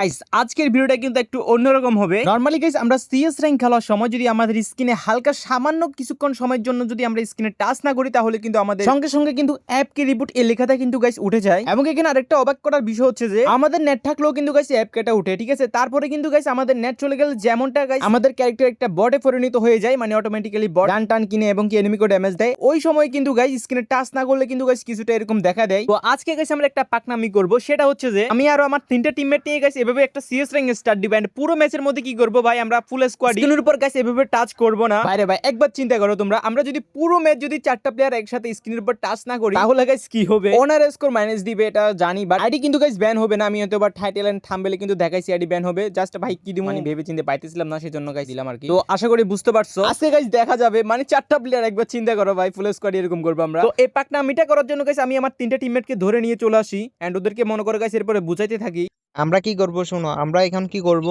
Guys আজকের ভিডিওটা কিন্তু একটু অন্যরকম হবে। নর্মালি গাইস আমরা সিএস র্যাঙ্ক খেলার সময় যদি আমাদের স্ক্রিনে হালকা সামান্য কিছুক্ষণ সময়ের জন্য যদি আমরা স্ক্রিনে টাচ না করি, তাহলে কিন্তু আমাদের সঙ্গে সঙ্গে কিন্তু অ্যাপকে রিবুট এই লেখাটা কিন্তু গাইস উঠে যায়। এবং এখানে আরেকটা অবাক করার বিষয় হচ্ছে যে, আমাদের নেট থাকলেও কিন্তু গাইস অ্যাপকেটা উঠে, ঠিক আছে? তারপরে কিন্তু গাইস আমাদের নেট চলে গেলে যেমনটা গাইস আমাদের ক্যারেক্টার একটা বটে পরিণত হয়ে যায় মানে অটোমেটিক্যালি বট গান টান কিনে এবং কি এনিমিকে ড্যামেজ দেয়। ওই সময় কিন্তু গাইস স্ক্রিনে টাচ না করলে কিন্তু গাইস কিছুটা এরকম দেখা দেয়। তো আজকে গাইস আমরা একটা পাকনামি করব, সেটা হচ্ছে যে, আমি আর আমার তিনটা টিমমেট নিয়ে গেছি এভাবে একটা সিএস র্যাঙ্ক স্টার্ট দিবেন পুরো ম্যাচের মধ্যে কি করব ভাই? আমরা ফুল স্কোয়াড স্ক্রিনের উপর গাইস এভাবে টাচ করব না। বাইরে ভাই একবার চিন্তা করো তোমরা আমরা যদি পুরো ম্যাচ যদি চারটা প্লেয়ার একসাথে স্ক্রিনের উপর টাচ না করি তাহলে গাইস কি হবে? ওনার স্কোর মাইনাস দিবে এটা জানি বাট আইডি কিন্তু গাইস ব্যান হবে না। আমি হয়তো বা টাইটেল এন্ড থাম্বেলে কিন্তু দেখাইছি আইডি ব্যান হবে। জাস্ট ভাই কি দিমু মানে ভেবে চিন্তে পাইতেছিলাম না সেজন্য গাইস দিলাম আর কি। তো আশা করি বুঝতে পারছ। আজকে গাইস দেখা যাবে। মানে চারটা প্লেয়ার একবার চিন্তা করো ভাই ফুল স্কোয়াড এরকম করব আমরা। তো এই পাকনা মিটা করার জন্য গাইস আমি আমার তিনটা টিমমেটকে ধরে নিয়ে চলে আসি এন্ড ওদেরকে মনে করে গাইস এরপরে বুঝাইতে থাকি। আমরা কি করব শোনো আমরা এখন কি করব?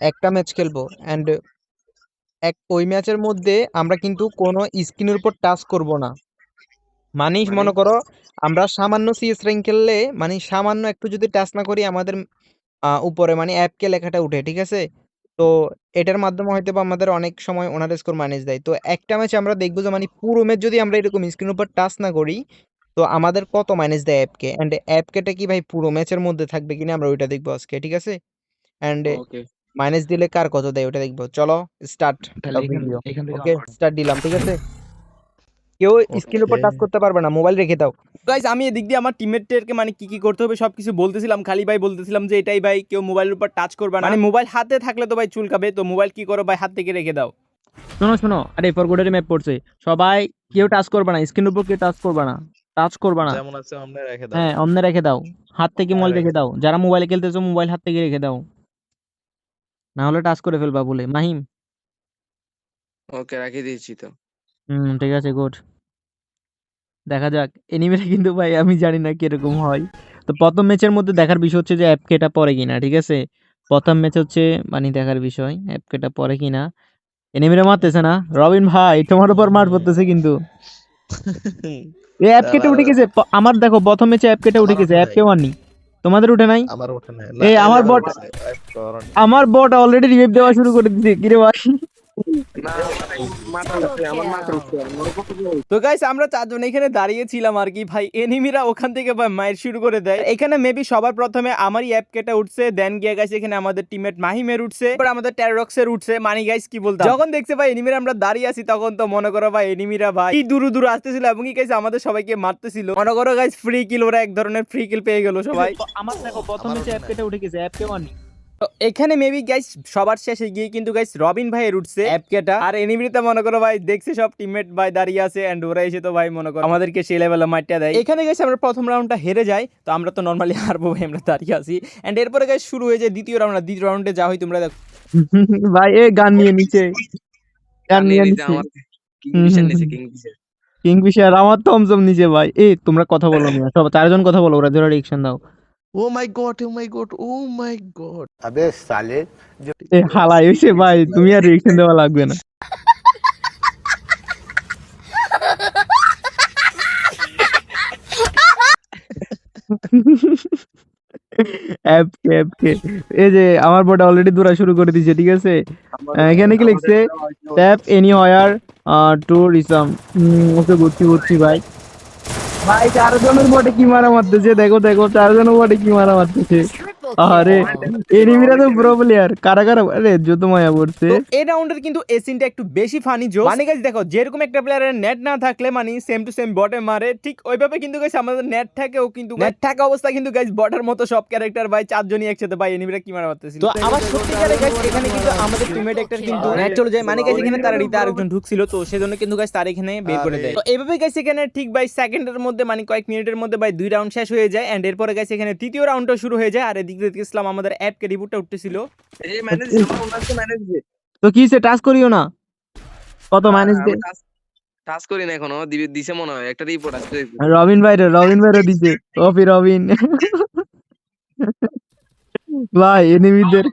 একটা ম্যাচ খেলব অ্যান্ড এক ওই ম্যাচের মধ্যে আমরা কিন্তু কোনো স্ক্রিনের উপর টাচ করব না। মানে মনে করো আমরা সামান্য সিএস র্যাঙ্ক খেললে মানে সামান্য একটু যদি টাচ না করি আমাদের উপরে মানে অ্যাপকে লেখাটা উঠে ঠিক আছে? তো এটার মাধ্যমে হয়তো বা আমাদের অনেক সময় ওনার স্কোর মাইনাস দেয়। তো একটা ম্যাচ আমরা দেখব যে মানে পুরো ম্যাচ যদি আমরা এরকম স্ক্রিনের উপর টাচ না করি তো আমাদের কত মাইনাস দেয় অ্যাপকে অ্যান্ড অ্যাপকেটা কি ভাই পুরো ম্যাচের মধ্যে থাকবে কিনা আমরা ওইটা দেখব আজকে ঠিক আছে? অ্যান্ড মাইনাস দিলে কার কত দেয় ওটা দেখব। চলো স্টার্ট তাহলে এখান ভিডিও এখান থেকে ওকে স্টার্ট দিলাম ঠিক আছে? কেউ স্ক্রিনের উপর টাচ করতে পারবে না মোবাইল রেখে দাও। গাইজ আমি এদিক দিয়ে আমার টিমমেটদেরকে মানে কি কি করতে হবে সবকিছু বলতেছিলাম খালি ভাই বলতেছিলাম যে এটাই ভাই কেউ মোবাইলের উপর টাচ করবে না। মানে মোবাইল হাতে থাকলে তো ভাই চুলকাবে তো মোবাইল কি করো ভাই হাত থেকে রেখে দাও। শোনো শোনো আরে ফরগোডের ম্যাপ পড়ছে। সবাই কেউ টাচ করবে না স্ক্রিন উপর কেউ টাচ করবে না। টাচ করবে না। যেমন আছে আমরা রেখে দাও। হ্যাঁ অমনে রেখে দাও। হাত থেকে হ্যাঁ, মোবাইল রেখে রেখে দাও। যারা মোবাইলে খেলতেছো মোবাইল হাত থেকে রেখে দাও। না হলে টাচ করে ফেলবা বলে মাহিম। ওকে রাখি দিয়েছি তো। হুম ঠিক আছে গুড দেখা যাক। এনিমেটা কিন্তু ভাই আমি জানি না কীরকম হয়। তো প্রথম ম্যাচের মধ্যে দেখার বিষয় হচ্ছে যে অ্যাপকেটা পরে কিনা ঠিক আছে? প্রথম ম্যাচ হচ্ছে মানে দেখার বিষয় অ্যাপকেটা পরে কিনা। এনিমিরা মারতেছে না। রবিন ভাই তোমার উপর মার পড়তেছে কিন্তু। এই অ্যাপ কেটে উঠে গেছে। আমার দেখো প্রথম ম্যাচে অ্যাপ কেটে উঠে গেছে অ্যাপ। কেউ আননি। তোমাদের উঠে নাই? আমার উঠে নাই। এই আমার বট আমার বট অলরেডি রিভাইভ দেওয়া শুরু করে দিয়েছে। কিরে ভাই? আমার মাথা উঠছে তো গাইস আমরা চারজন এখানে দাঁড়িয়েছিলাম আর কি ভাই। এনিমিরা ওখান থেকে ভাই মায়ের শুরু করে দেয়। এখানে মেবি সবার প্রথমে আমারই অ্যাপ কেটা উঠছে দেন গিয়ে গাইস এখানে আমাদের টিমমেট মাহিমের উঠছে এরপর আমাদের ট্যারক্সের উঠছে। মানি গাইস কি বলতাম? যখন দেখছে ভাই এনিমিরা আমরা দাঁড়িয়ে আছি তখন তো মনে করো ভাই এনিমিরা ভাই কি দূর দূর আসতেছিল এবং কি গাইস আমাদের সবাইকে মারতেছিল। মনে করো গাইস ফ্রি কিল ওরা এক ধরনের ফ্রি কিল পেয়ে গেল সবাই। আমার দেখো প্রথম ম্যাচে অ্যাপ উঠে কেটে উঠে গেছে অ্যাপ কেউ আননি। তো এখানে মেবি গাইস সবার শেষে গিয়ে কিন্তু গাইস রবিন ভাইয়ের উঠছে অ্যাপকেটা। আর এনিমিতে মনে করো ভাই দেখছে সব টিমমেট ভাই দাঁড়িয়ে আছে এন্ড ওরা এসে তো ভাই মনে করো আমাদেরকে সেই লেভেলে মাইটটা দেয়। এখানে গাইস আমরা প্রথম রাউন্ডটা হেরে যাই তো আমরা তো নর্মালি হারবো ভাই আমরা দাঁড়িয়ে আছি। এন্ড এরপরে গাইস শুরু হয়ে যায় দ্বিতীয় রাউন্ড দ্বিতীয় রাউন্ডে যা হয় তোমরা দেখো। ভাই এ গান নিয়ে নিচে। গান নিয়ে নিচে আমার কিংফিশার নিচে কিংফিশার কিংফিশার আমার থমসম নিচে ভাই। এ তোমরা কথা বলো না সব চারজন কথা বলো ওরা ধরে রিয়েকশন দাও। ও my god oh my god oh my god আবে সালে হালাই হইছে ভাই তুমি আর রিঅ্যাকশন দেওয়া লাগবে না। অ্যাপকে অ্যাপকে এই যে আমার বড় অলরেডি দৌড়া শুরু করে দিয়েছে ঠিক আছে? এখানে কি লিখছে? Tap anywhere to resume okay ঘুরছি ঘুরছি ভাই। ভাই চারজনের বটে কি মারা মারতেছে? দেখো দেখো চারজনের বটে কি মারা মারতেছে? আরে এনিমিরা তো প্রো প্লেয়ার কারা কারা আরে যত মায়া পড়ছে। এই রাউন্ডের কিন্তু এই সিনটা একটু বেশি ফানি জো মানে গাইস দেখো যেরকম একটা প্লেয়ারের নেট না থাকলে মানে সেম টু সেম বটে মারে ঠিক ওইভাবে কিন্তু গাইস আমাদের নেট থাকেও কিন্তু নেট থাকা অবস্থা কিন্তু গাইস বটের মতো সব ক্যারেক্টার ভাই চারজনই একসাথে ভাই এনিমিরা কি মারা তো আমার সত্যিকারে গাইস এখানে কিন্তু আমাদের টিমমেট একটা কিন্তু নেট চলে যায়। মানে গাইস এখানে তার রিতা আরেকজন ঢুকছিল তো সেজন্য কিন্তু গাইস তার এখানে বের করে দেয়। তো এইভাবে গাইস এখানে ঠিক ভাই সেকেন্ডের মধ্যে মানে কয়েক মিনিটের মধ্যে ভাই দুই রাউন্ড শেষ হয়ে যায় এন্ড এরপরে গাইস এখানে তৃতীয় রাউন্ডটা শুরু হয়ে যায় আর এদিকে দেখছিলাম আমাদের অ্যাপকে রিবুটটা উঠতেছিল। এই ম্যানেজ আমার ম্যানেজ দে তো কি সে টাচ করিও না? কত মাইনাস দে টাচ করি না এখনও দিবে দিছে মনে হয়। একটা রিপোর্ট আসছে। রবিন ভাই রে রবিন ভাই রে দিছে। Copy Robin. ভাই এনিমিদের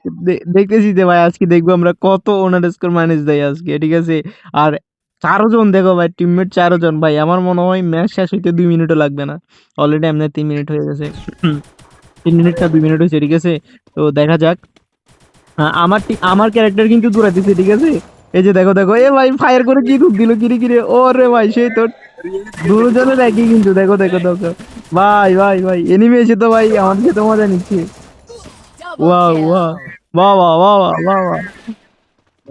দেখতেছি যে ভাই আজকে দেখব আমরা কত ওনার স্কোর মাইনাস দেয় আজকে ঠিক আছে? আর চারজন দেখো ভাই টিমমেট চারজন। ভাই আমার মনে হয় ম্যাচ শেষ হইতে দুই মিনিটও লাগবে না। অলরেডি এমনি তিন মিনিট হয়ে গেছে। তিন মিনিট না দুই মিনিট হয়েছে ঠিক আছে? তো দেখা যাক। আমার আমার ক্যারেক্টার কিন্তু দৌড়াইতেছে ঠিক আছে? এই যে দেখো দেখো এ ভাই ফায়ার করে কি ধুক দিল কিরে কিরে? ও রে ভাই সেই তোর দুজনে দেখি কিন্তু দেখো দেখো দেখো। ভাই ভাই ভাই এনিমি এসে তো ভাই আমাদের তো মজা নিচ্ছে। ওয়া ওয়া বাবা বাবা বাবা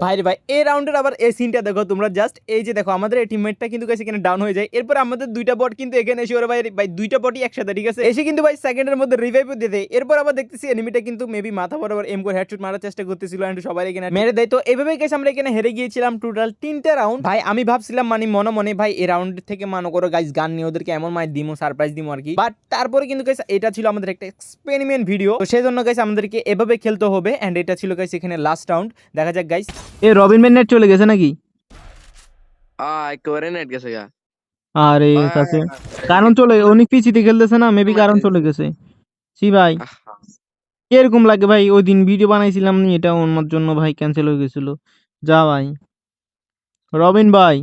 ভাই ভাই এই রাউন্ডের আবার এই সিনটা দেখো তোমরা জাস্ট এই যে দেখো আমাদের এই টিমমেটটা কিন্তু guys এখানে ডাউন হয়ে যায়। এরপর আমাদের দুইটা বট কিন্তু এখানে এসে ওরা ভাই ভাই দুইটা বটই একসাথে ঠিক আছে? এসে কিন্তু ভাই সেকেন্ডের মধ্যে রিভাইভ দিয়ে দেয়। এরপর আবার দেখতেছি এনিমিটা কিন্তু মেবি মাথা বরাবর এম করে হেডশট মারার চেষ্টা করতেছিল এন্ড সবাই এখানে মেরে দেয়। তো এইভাবে গেছে আমরা এখানে হেরে গিয়েছিলাম টোটাল তিনটা রাউন্ড ভাই আমি ভাবছিলাম মানে মনে মনে ভাই এই রাউন্ড থেকে মনে করো গাইস গান নিয়ে ওদেরকে এমন মাই দিমো সারপ্রাইজ দিমো আর কি। বাট তারপরে কিন্তু গাইস এটা ছিল আমাদের একটা এক্সপেরিমেন্ট ভিডিও তো সেই জন্য গাইস আমাদেরকে এভাবে খেলতে হবে এন্ড এটা ছিল গাইস এখানে লাস্ট রাউন্ড দেখা যাক গাইস এ রবিন ম্যান নেট চলে গেছে নাকি? একেবারে নেট গেছে গা। আরে কাছে কারণ চলে অনেক পিছিতে খেলতেছে না মেবি কারণ চলে গেছে। সি ভাই। এরকম লাগে ভাই ওই দিন ভিডিও বানাইছিলাম নি এটা ওর জন্য ভাই ক্যান্সেল হয়ে গেছিল। যা ভাই। রবিন ভাই।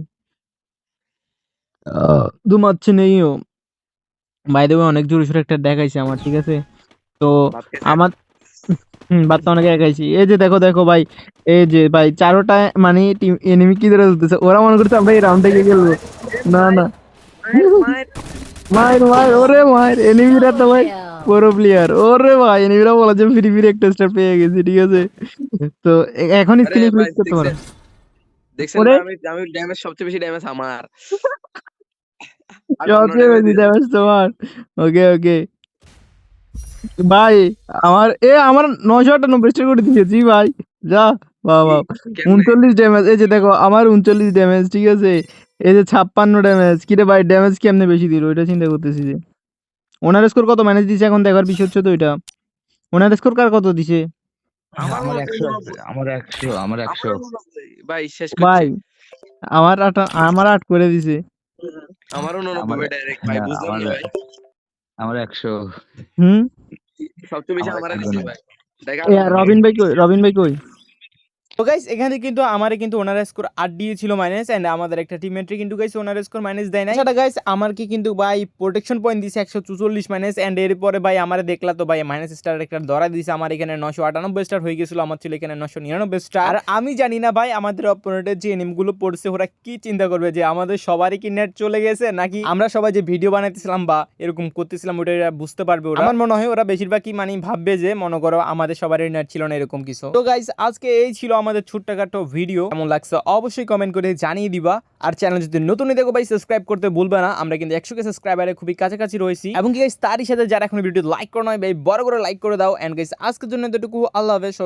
ঘুমাচ্ছে নেইও বাই দেবে অনেক জোরে সোরে একটা দেখাইছে আমার ঠিক আছে? তো আমার হুম বার্তা অনেকে দেখাইছি এই যে দেখো দেখো ভাই এই যে ভাই চারোটা মানে টিম এনিমি কি ধরে চলতেছে ওরা মনে করছে আমরা এই রাউন্ড থেকে খেলব। না না। মায়ের মায়ের ওরে মায়ের এনিমিরা তো ভাই পুরো প্লেয়ার ওরে ভাই এনিমিরা বলা যে ফ্রি ফ্রি একটা স্টার পেয়ে গেছি ঠিক আছে? তো এখন আরে ক্লিক করতে পারো। দেখছেন? আমি আমি ড্যামেজ সবচেয়ে বেশি ড্যামেজ আমার। সবচেয়ে বেশি ড্যামেজ তোমার। ওকে ওকে ভাই আমার এ আমার নশো আটানব্বই করে দিয়েছি। ভাই যা বাহ বাহ। উনচল্লিশ ড্যামেজ এই যে দেখো আমার উনচল্লিশ ড্যামেজ ঠিক আছে? এই যে ছাপ্পান্ন ড্যামেজ কিরে ভাই ড্যামেজ কেমনে বেশি দিল? ওইটা চিন্তা করতেছি যে। ওনার স্কোর কত? ম্যানেজ দিছে এখন দেখার বিষয় হচ্ছে তো ওইটা ওনার স্কোর কার কত দিছে? আমার একশো আমার একশো আমার একশো ভাই শেষ ভাই আমার আট আমার আট করে দিছে। আমারও আমার- ডাইরেক্ট ভাই বুঝলাম ভাই। আমার একশো। হুম? সবচেয়ে বেশি আমার রবিন ভাই কই? রবিন ভাই কই? তো গাইস এখানে কিন্তু আমার কিন্তু ওনার স্কোর আট দিয়েছিল মাইনাস অ্যান্ড আমাদের একটা টিমমেটে কিন্তু গাইস ওনার স্কোর মাইনাস দেয় না সেটা গাইস আমার কি কিন্তু ভাই প্রোটেকশন পয়েন্ট দিছে একশো চুচল্লিশ মাইনাস অ্যান্ড এরপরে ভাই আমার দেখলা তো ভাই মাইনাস স্টার একটা ধরা দিছে আমার এখানে নশো আটানব্বই স্টার হয়ে গেছিল আমার ছিল এখানে নশো নিরানব্বই স্টার আর আমি জানি না ভাই আমাদের অপোনেন্টের যে এনিমগুলো পড়ছে ওরা কি চিন্তা করবে যে আমাদের সবারই কি নেট চলে গেছে নাকি আমরা সবাই যে ভিডিও বানাইতেছিলাম বা এরকম করতেছিলাম ওটা বুঝতে পারবে ওরা। আমার মনে হয় ওরা বেশিরভাগই মানে ভাববে যে মনে করো আমাদের সবারই নেট ছিল না এরকম কিছু। তো গাইস আজকে এই ছিল আমাদের ছোট্টখাটো ভিডিও কেমন লাগছে অবশ্যই কমেন্ট করে জানিয়ে দিবা। আর চ্যানেল যদি নতুনই দেখো ভাই সাবস্ক্রাইব করতে ভুলবে না। আমরা কিন্তু একশো কে সাবস্ক্রাইবারে খুবই কাছাকাছি রয়েছি। এবং কি গাইস তারই সাথে যারা এখন ভিডিও লাইক করো নয় ভাই, বড় করে লাইক করে দাও। এন্ড গাইস আজকের জন্য এতটুকু। আল্লাহ হাফেজ